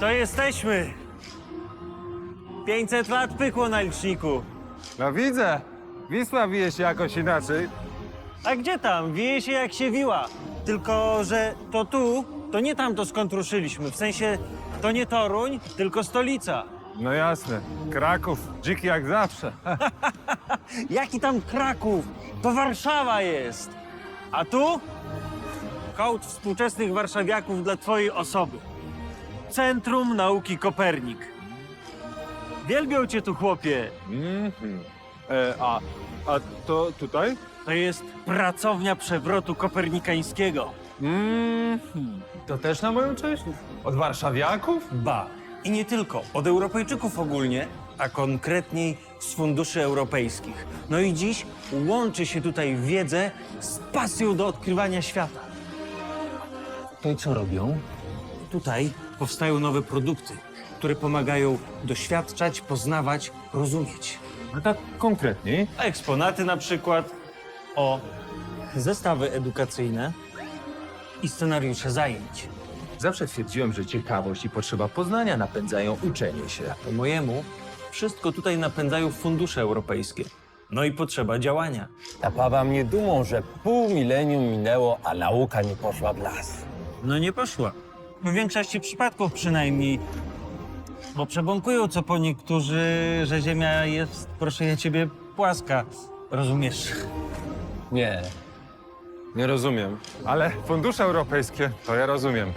To jesteśmy. 500 lat pykło na liczniku. No widzę. Wisła wije się jakoś inaczej. A gdzie tam? Wieje się jak się wiła. Tylko, że to tu, to nie tam to skąd ruszyliśmy. W sensie, to nie Toruń, tylko stolica. No jasne. Kraków, dziki jak zawsze. Jaki tam Kraków? To Warszawa jest. A tu? Hołd współczesnych warszawiaków dla twojej osoby. Centrum Nauki Kopernik. Wielbią cię tu, chłopie. Mhm. E, a, a to tutaj? To jest pracownia przewrotu kopernikańskiego. Mhm. To też na moją cześć? Od warszawiaków? Ba. I nie tylko. Od Europejczyków ogólnie, a konkretniej z funduszy europejskich. No i dziś łączy się tutaj wiedzę z pasją do odkrywania świata. To i co robią? Tutaj powstają nowe produkty, które pomagają doświadczać, poznawać, rozumieć. No tak konkretniej. Eksponaty na przykład o zestawy edukacyjne i scenariusze zajęć. Zawsze twierdziłem, że ciekawość i potrzeba poznania napędzają uczenie się. Po mojemu, wszystko tutaj napędzają fundusze europejskie. No i potrzeba działania. Napawa mnie dumą, że pół milenium minęło, a nauka nie poszła w las. No nie poszła. W większości przypadków przynajmniej. Bo przebąkują co po niektórzy, że Ziemia jest, proszę ja ciebie, płaska. Rozumiesz? Nie. Nie rozumiem. Ale fundusze europejskie to ja rozumiem.